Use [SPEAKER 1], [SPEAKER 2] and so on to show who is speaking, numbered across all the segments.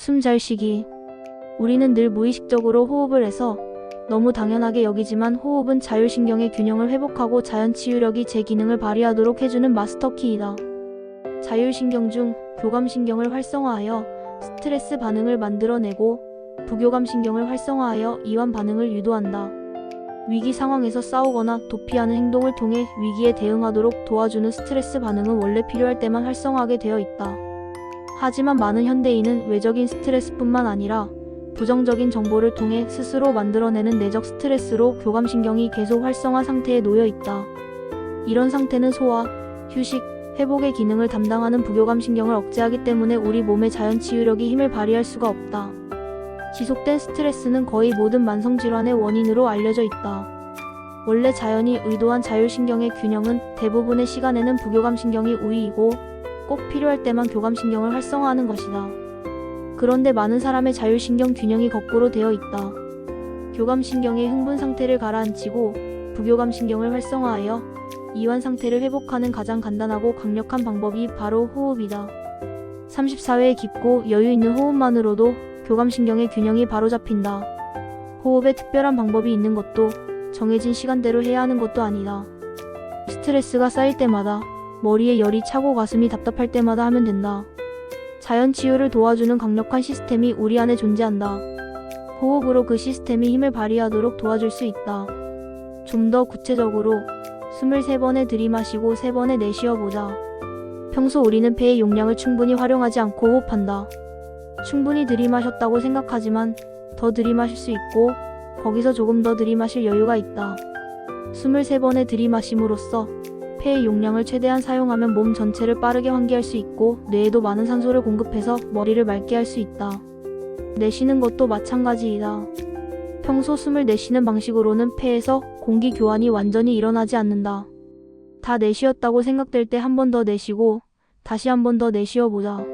[SPEAKER 1] 숨잘 쉬기. 우리는 늘 무의식적으로 호흡을 해서 너무 당연하게 여기지만 호흡은 자율신경의 균형을 회복하고 자연 치유력이 제 기능을 발휘하도록 해주는 마스터 키이다. 자율신경 중 교감신경을 활성화하여 스트레스 반응을 만들어내고 부교감신경을 활성화하여 이완 반응을 유도한다. 위기 상황에서 싸우거나 도피하는 행동을 통해 위기에 대응하도록 도와주는 스트레스 반응은 원래 필요할 때만 활성화하게 되어 있다. 하지만 많은 현대인은 외적인 스트레스뿐만 아니라 부정적인 정보를 통해 스스로 만들어내는 내적 스트레스로 교감신경이 계속 활성화 상태에 놓여 있다. 이런 상태는 소화, 휴식, 회복의 기능을 담당하는 부교감신경을 억제하기 때문에 우리 몸의 자연 치유력이 힘을 발휘할 수가 없다. 지속된 스트레스는 거의 모든 만성질환의 원인으로 알려져 있다. 원래 자연이 의도한 자율신경의 균형은 대부분의 시간에는 부교감신경이 우위이고 꼭 필요할 때만 교감신경을 활성화하는 것이다. 그런데 많은 사람의 자율신경 균형이 거꾸로 되어 있다. 교감신경의 흥분 상태를 가라앉히고 부교감신경을 활성화하여 이완 상태를 회복하는 가장 간단하고 강력한 방법이 바로 호흡이다. 34회 깊고 여유 있는 호흡만으로도 교감신경의 균형이 바로잡힌다. 호흡에 특별한 방법이 있는 것도 정해진 시간대로 해야 하는 것도 아니다. 스트레스가 쌓일 때마다 머리에 열이 차고 가슴이 답답할 때마다 하면 된다. 자연 치유를 도와주는 강력한 시스템이 우리 안에 존재한다. 호흡으로 그 시스템이 힘을 발휘하도록 도와줄 수 있다. 좀 더 구체적으로 숨을 세 번에 들이마시고 세 번에 내쉬어 보자. 평소 우리는 폐의 용량을 충분히 활용하지 않고 호흡한다. 충분히 들이마셨다고 생각하지만 더 들이마실 수 있고 거기서 조금 더 들이마실 여유가 있다. 숨을 세 번에 들이마심으로써 폐의 용량을 최대한 사용하면 몸 전체를 빠르게 환기할 수 있고 뇌에도 많은 산소를 공급해서 머리를 맑게 할 수 있다. 내쉬는 것도 마찬가지이다. 평소 숨을 내쉬는 방식으로는 폐에서 공기 교환이 완전히 일어나지 않는다. 다 내쉬었다고 생각될 때 한 번 더 내쉬고 다시 한 번 더 내쉬어 보자.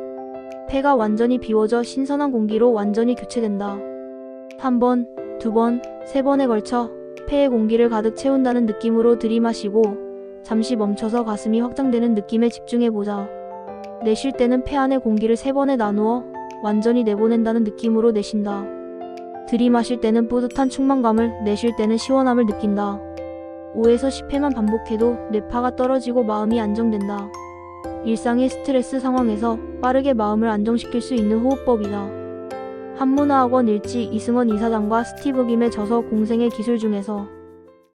[SPEAKER 1] 폐가 완전히 비워져 신선한 공기로 완전히 교체된다. 한 번, 두 번, 세 번에 걸쳐 폐의 공기를 가득 채운다는 느낌으로 들이마시고 잠시 멈춰서 가슴이 확장되는 느낌에 집중해 보자. 내쉴 때는 폐 안의 공기를 세 번에 나누어 완전히 내보낸다는 느낌으로 내쉰다. 들이마실 때는 뿌듯한 충만감을, 내쉴 때는 시원함을 느낀다. 5에서 10회만 반복해도 뇌파가 떨어지고 마음이 안정된다. 일상의 스트레스 상황에서 빠르게 마음을 안정시킬 수 있는 호흡법이다. 한문화학원 일지 이승원 이사장과 스티브 김의 저서 공생의 기술 중에서